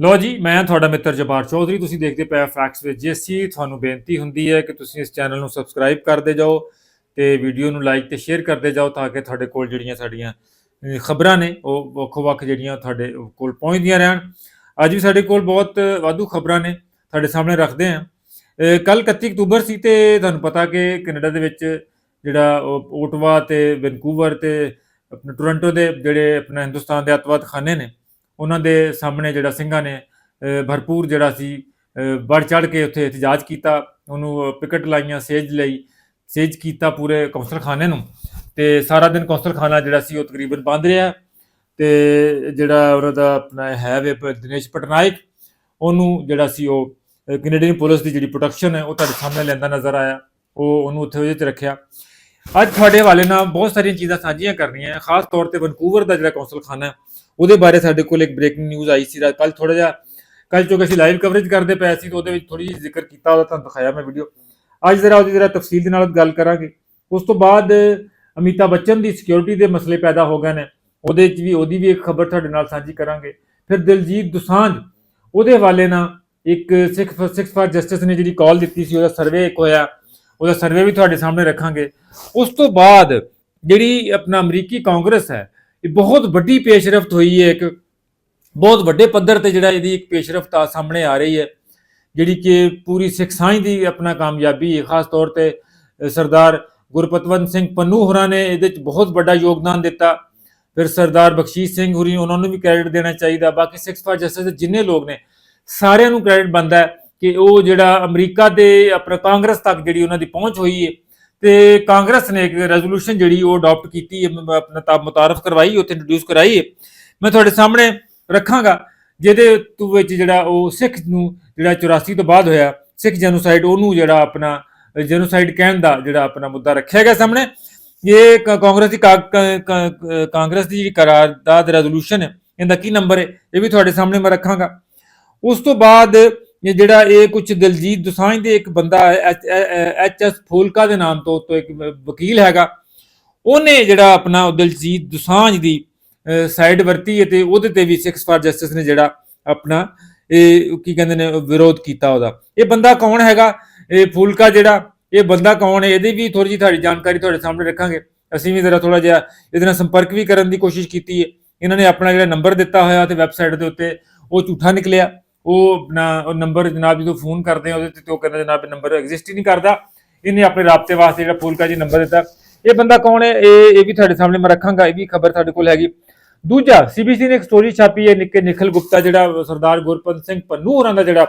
ਲੋ ਜੀ, ਮੈਂ ਤੁਹਾਡਾ ਮਿੱਤਰ ਜਬਾਰ ਚੌਧਰੀ, ਤੁਸੀਂ ਦੇਖਦੇ ਪਏ ਫੈਕਟਸ ਵਿੱਚ ਜੀਐਸਸੀ ਤੁਹਾਨੂੰ ਬੇਨਤੀ ਹੁੰਦੀ ਹੈ ਕਿ ਤੁਸੀਂ ਇਸ ਚੈਨਲ ਨੂੰ ਸਬਸਕ੍ਰਾਈਬ ਕਰਦੇ ਜਾਓ ਤੇ ਵੀਡੀਓ ਨੂੰ ਲਾਈਕ ਤੇ ਸ਼ੇਅਰ ਕਰਦੇ ਜਾਓ ਤਾਂ ਕਿ ਤੁਹਾਡੇ ਕੋਲ ਜਿਹੜੀਆਂ ਸਾਡੀਆਂ ਖਬਰਾਂ ਨੇ, ਉਹ ਵੱਖੋ-ਵੱਖ ਜਿਹੜੀਆਂ ਤੁਹਾਡੇ ਕੋਲ ਪਹੁੰਚਦੀਆਂ ਰਹਿਣ। ਅੱਜ ਵੀ ਸਾਡੇ ਕੋਲ ਬਹੁਤ ਵਾਧੂ ਖਬਰਾਂ ਨੇ, ਤੁਹਾਡੇ ਸਾਹਮਣੇ ਰੱਖਦੇ ਹਾਂ। ਕੱਲ 31 ਅਕਤੂਬਰ ਸੀ ਤੇ ਤੁਹਾਨੂੰ ਪਤਾ ਕਿ ਕੈਨੇਡਾ ਦੇ ਵਿੱਚ ਜਿਹੜਾ ਉਹ ਓਟਵਾ ਤੇ ਵੈਨਕੂਵਰ ਤੇ ਆਪਣੇ ਟੋਰਾਂਟੋ ਦੇ ਜਿਹੜੇ ਆਪਣਾ ਹਿੰਦੁਸਤਾਨ ਦੇ ਅਤਵਾਦ ਖਾਨੇ ਨੇ ਉਹਨਾਂ ਦੇ ਸਾਹਮਣੇ ਜਿਹੜਾ ਸਿੰਘਾਂ ਨੇ ਭਰਪੂਰ ਜਿਹੜਾ ਸੀ ਵੜ ਚੜ ਕੇ ਉੱਥੇ ਇਤਜਾਜ ਕੀਤਾ, ਉਹਨੂੰ ਪਿਕਟ ਲਾਈਆਂ, ਸੇਜ ਲਈ, ਸੇਜ ਕੀਤਾ ਪੂਰੇ ਕੌਂਸਲ ਖਾਨੇ ਨੂੰ। ਤੇ ਸਾਰਾ ਦਿਨ ਕੌਂਸਲ ਖਾਨਾ ਜਿਹੜਾ ਸੀ ਉਹ ਤਕਰੀਬਨ ਬੰਦ ਰਿਹਾ। ਤੇ ਜਿਹੜਾ ਉਹਨਾਂ ਦਾ ਆਪਣਾ ਹੈ ਵੇ ਪ- ਦਿਨੇਸ਼ ਪਟਨਾਇਕ, ਉਹਨੂੰ ਜਿਹੜਾ ਸੀ ਉਹ ਕੈਨੇਡੀਅਨ ਪੁਲਿਸ ਦੀ ਜਿਹੜੀ ਪ੍ਰੋਟੈਕਸ਼ਨ ਹੈ, ਉਹ ਤੁਹਾਡੇ ਸਾਹਮਣੇ ਲੈਂਦਾ ਨਜ਼ਰ ਆਇਆ। ਉਹ ਉਹਨੂੰ ਉੱਥੇ ਉਹਦੇ 'ਚ ਰੱਖਿਆ। ਅੱਜ ਤੁਹਾਡੇ ਹਵਾਲੇ ਨਾਲ ਬਹੁਤ ਸਾਰੀਆਂ ਚੀਜ਼ਾਂ ਸਾਂਝੀਆਂ ਕਰਨੀਆਂ। ਖਾਸ ਤੌਰ ਤੇ ਵਨਕੂਵਰ ਦਾ ਜਿਹੜਾ ਕੌਂਸਲ ਖਾਨਾ ਹੈ ਉਹਦੇ ਬਾਰੇ ਸਾਡੇ ਕੋਲ ਇੱਕ ਬ੍ਰੇਕਿੰਗ ਨਿਊਜ਼ ਆਈ ਸੀ ਕੱਲ ਥੋੜਾ ਜਿਹਾ ਕੱਲ ਚੋਂ ਅਸੀਂ ਲਾਈਵ ਕਵਰੇਜ ਕਰਦੇ ਪਏ ਸੀ, ਤਾਂ ਉਹਦੇ ਵਿੱਚ ਥੋੜੀ ਜਿਹੀ ਜ਼ਿਕਰ ਕੀਤਾ, ਉਹਦਾ ਤੁਹਾਨੂੰ ਦਿਖਾਇਆ ਮੈਂ ਵੀਡੀਓ ਅੱਜ ਜ਼ਰਾ ਉਹਦੀ ਜ਼ਰਾ ਤਫਸੀਲ ਦੇ ਨਾਲ ਗੱਲ ਕਰਾਂਗੇ। ਉਸ ਤੋਂ ਬਾਅਦ ਅਮਿਤਾ ਬੱਚਨ ਦੀ ਸਿਕਿਉਰਿਟੀ ਦੇ ਮਸਲੇ ਪੈਦਾ ਹੋ ਗਏ ਨੇ, ਉਹਦੇ ਵਿੱਚ ਵੀ, ਉਹਦੀ ਵੀ ਇੱਕ ਖਬਰ ਤੁਹਾਡੇ ਨਾਲ ਸਾਂਝੀ ਕਰਾਂਗੇ। ਫਿਰ ਦਿਲਜੀਤ ਦੁਸਾਂਝ, ਉਹਦੇ ਹਵਾਲੇ ਨਾਲ ਇੱਕ ਸਿੱਖ ਸਿੱਖ ਫਾਰ ਜਸਟਿਸ ਨੇ ਜਿਹੜੀ ਕਾਲ ਦਿੱਤੀ ਸੀ, ਉਹਦਾ ਸਰਵੇ ਇੱਕ ਹੋਇਆ, ਉਹਦਾ ਸਰਵੇ ਵੀ ਤੁਹਾਡੇ ਸਾਹਮਣੇ ਰੱਖਾਂਗੇ। ਉਸ ਤੋਂ ਬਾਅਦ ਜਿਹੜੀ ਆਪਣਾ ਅਮਰੀਕੀ ਕਾਂਗਰਸ ਹੈ ਇਹ ਬਹੁਤ ਵੱਡੀ ਪੇਸ਼ਰਫਤ ਹੋਈ ਹੈ ਇੱਕ, ਬਹੁਤ ਵੱਡੇ ਪੱਧਰ ਤੇ ਜਿਹੜਾ ਇਹਦੀ ਇੱਕ ਪੇਸ਼ਰਫਤ ਆ ਸਾਹਮਣੇ ਆ ਰਹੀ ਹੈ, ਜਿਹੜੀ ਕਿ ਪੂਰੀ ਸਿੱਖ ਸਾਂਝ ਦੀ ਆਪਣਾ ਕਾਮਯਾਬੀ ਹੈ। ਖਾਸ ਤੌਰ ਤੇ ਸਰਦਾਰ ਗੁਰਪਤਵੰਤ ਸਿੰਘ ਪੰਨੂ ਹੋਰਾਂ ਨੇ ਇਹਦੇ ਵਿੱਚ ਬਹੁਤ ਵੱਡਾ ਯੋਗਦਾਨ ਦਿੱਤਾ। ਫਿਰ ਸਰਦਾਰ ਬਖਸ਼ੀਸ਼ ਸਿੰਘ ਹੋਰੀ, ਉਹਨਾਂ ਨੂੰ ਵੀ ਕ੍ਰੈਡਿਟ ਦੇਣਾ ਚਾਹੀਦਾ। ਬਾਕੀ ਸਿਕਸ ਫਾਰ ਜਸਟਿਸ ਦੇ ਜਿੰਨੇ ਲੋਕ ਨੇ, ਸਾਰਿਆਂ ਨੂੰ ਕ੍ਰੈਡਿਟ ਬਣਦਾ ਕਿ ਉਹ ਜਿਹੜਾ ਅਮਰੀਕਾ ਦੇ, ਆਪਣਾ ਕਾਂਗਰਸ ਤੱਕ ਜਿਹੜੀ ਉਹਨਾਂ ਦੀ ਪਹੁੰਚ ਹੋਈ ਹੈ ਤੇ ਕਾਂਗਰਸ ਨੇ ਇੱਕ ਰੈਜ਼ੋਲੂਸ਼ਨ ਜਿਹੜੀ ਉਹ ਅਡਾਪਟ ਕੀਤੀ ਆਪਣਾ ਤਾਂ ਮੁਤਾਰਫ ਕਰਵਾਈ, ਉੱਥੇ ਇੰਟਰੋਡਿਊਸ ਕਰਾਈ ਹੈ। ਮੈਂ ਤੁਹਾਡੇ ਸਾਹਮਣੇ ਰੱਖਾਂਗਾ, ਜਿਹਦੇ ਤੋਂ, ਵਿੱਚ ਜਿਹੜਾ ਉਹ ਸਿੱਖ ਨੂੰ ਜਿਹੜਾ 84 ਤੋਂ ਬਾਅਦ ਹੋਇਆ, ਸਿੱਖ ਜੈਨੋਸਾਈਡ ਉਹਨੂੰ ਜਿਹੜਾ ਆਪਣਾ ਜੈਨੋਸਾਈਡ ਕਹਿਣ ਦਾ ਜਿਹੜਾ ਆਪਣਾ ਮੁੱਦਾ ਰੱਖਿਆ ਗਿਆ ਸਾਹਮਣੇ। ਇਹ ਕ- ਕਾਂਗਰਸ ਦੀ ਕਾ- ਕਾਂਗਰਸ ਦੀ ਜਿਹੜੀ ਕਰਾਰਦਾਦ ਰੈਜ਼ੋਲੂਸ਼ਨ ਹੈ, ਇਹਦਾ ਕੀ ਨੰਬਰ ਹੈ, ਇਹ ਵੀ ਤੁਹਾਡੇ ਸਾਹਮਣੇ ਮੈਂ ਰੱਖਾਂਗਾ। ਉਸ ਤੋਂ ਬਾਅਦ ਜਿਹੜਾ ਇਹ ਕੁਝ ਦਿਲਜੀਤ ਦੁਸਾਂਝ ਦੇ ਇੱਕ ਬੰਦਾ ਐਚ ਐਸ ਫੂਲਕਾ ਦੇ ਨਾਮ ਤੋਂ ਤੋਂ ਇੱਕ ਵਕੀਲ ਹੈਗਾ। ਉਹਨੇ ਜਿਹੜਾ ਆਪਣਾ ਦਿਲਜੀਤ ਦੁਸਾਂਝ ਦੀ ਸਾਈਡ ਵਰਤੀ ਹੈ ਤੇ ਉਹਦੇ ਤੇ ਵੀ ਸਿਕਸ ਫਾਰ ਜਸਟਿਸ ਨੇ ਜਿਹੜਾ ਆਪਣਾ ਇਹ ਕੀ ਕਹਿੰਦੇ ਨੇ, ਵਿਰੋਧ ਕੀਤਾ ਉਹਦਾ। ਇਹ ਬੰਦਾ ਕੌਣ ਹੈਗਾ? ਇਹ ਫੂਲਕਾ ਜਿਹੜਾ, ਇਹ ਬੰਦਾ ਕੌਣ ਹੈ? ਇਹਦੀ ਵੀ ਥੋੜੀ ਜਿਹੀ ਤੁਹਾਡੀ ਜਾਣਕਾਰੀ ਤੁਹਾਡੇ ਸਾਹਮਣੇ ਰੱਖਾਂਗੇ। ਅਸੀਂ ਵੀ ਜ਼ਰਾ ਥੋੜਾ ਜਿਹਾ ਇਹਦੇ ਨਾਲ ਸੰਪਰਕ ਵੀ ਕਰਨ ਦੀ ਕੋਸ਼ਿਸ਼ ਕੀਤੀ ਹੈ। ਇਹਨਾਂ ਨੇ ਆਪਣਾ ਜਿਹੜਾ ਨੰਬਰ ਦਿੱਤਾ ਹੋਇਆ ਤੇ ਵੈਬਸਾਈਟ ਦੇ ਉੱਤੇ ਉਹ ਝੂਠਾ ਨਿਕਲਿਆ। ਉਹ ਆਪਣਾ, ਉਹ ਨੰਬਰ ਜਨਾਬ ਜਦੋਂ ਫੋਨ ਕਰਦੇ ਆ ਉਹਦੇ ਤੇ ਉਹ ਕਹਿੰਦਾ ਜਨਾਬ ਇਹ ਨੰਬਰ ਐਗਜ਼ਿਸਟ ਹੀ ਨਹੀਂ ਕਰਦਾ। ਇਹਨੇ ਆਪਣੇ ਰਾਬਤੇ ਵਾਸਤੇ ਜਿਹੜਾ ਫੂਲਕਾ ਜੀ ਨੰਬਰ ਦਿੱਤਾ। ਇਹ ਬੰਦਾ ਕੌਣ ਹੈ? ਇਹ ਇਹ ਵੀ ਤੁਹਾਡੇ ਸਾਹਮਣੇ ਮੈਂ ਰੱਖਾਂਗਾ, ਇਹ ਵੀ ਖਬਰ ਤੁਹਾਡੇ ਕੋਲ ਹੈਗੀ। ਦੂਜਾ ਸੀਬੀਸੀ ਨੇ ਇੱਕ ਸਟੋਰੀ ਛਾਪੀ ਹੈ ਨਿੱਕੇ ਨਿਖਲ ਗੁਪਤਾ, ਜਿਹੜਾ ਸਰਦਾਰ ਗੁਰਪੰਤ ਸਿੰਘ ਪੰਨੂ ਹੋਰਾਂ ਦਾ ਜਿਹੜਾ